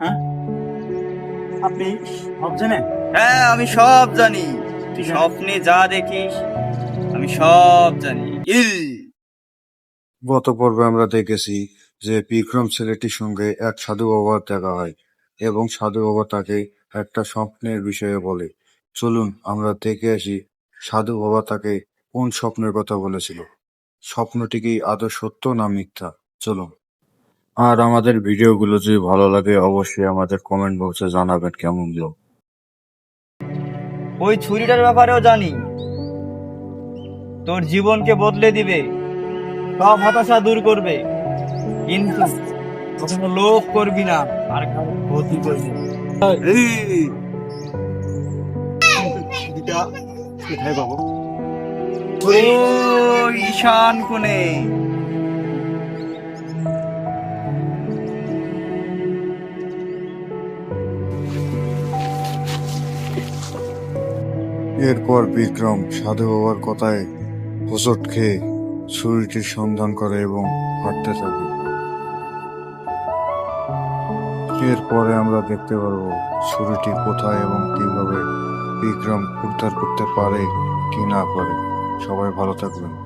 হ্যাঁ? আপনি সব জানেন? হ্যাঁ আমি সব জানি। তুই স্বপ্নে যা দেখিস আমি সব জানি। ইল! গত পর্বে আমরা দেখেছি যে বিক্রম ছেলেটির সঙ্গে এক সাধু বাবার দেখা হয় এবং সাধু বাবা তাকে একটা স্বপ্নের বিষয়ে বলে। চলুন আমরা দেখে আসি সাধু বাবা তাকে কোন স্বপ্নের কথা বলেছিল। স্বপ্নটি কি আদৌ সত্য না মিথ্যা? চলুন। আর আমাদের ভিডিওগুলো যদি ভালো লাগে অবশ্যই আমাদের কমেন্ট বক্সে জানাবেন কেমন লোক ওই ছুরিটার ব্যাপারেও জানি। তোর জীবনকে বদলে দিবে সব হতাশা দূর করবে। কিন্তু কখনো লোভ করবি না আর ক্ষতি করবি কোথায় পাবো? ঈশান কোণে। এরপর বিক্রম সাধু বাবার কথায় হোঁচট খেয়ে ছুরিটির সন্ধান করে এবং হাঁটতে থাকে। এরপরে আমরা দেখতে পারব ছুরিটি কোথায় এবং কীভাবে বিক্রম উদ্ধার করতে পারে কি না পারে। সবাই ভালো থাকবেন।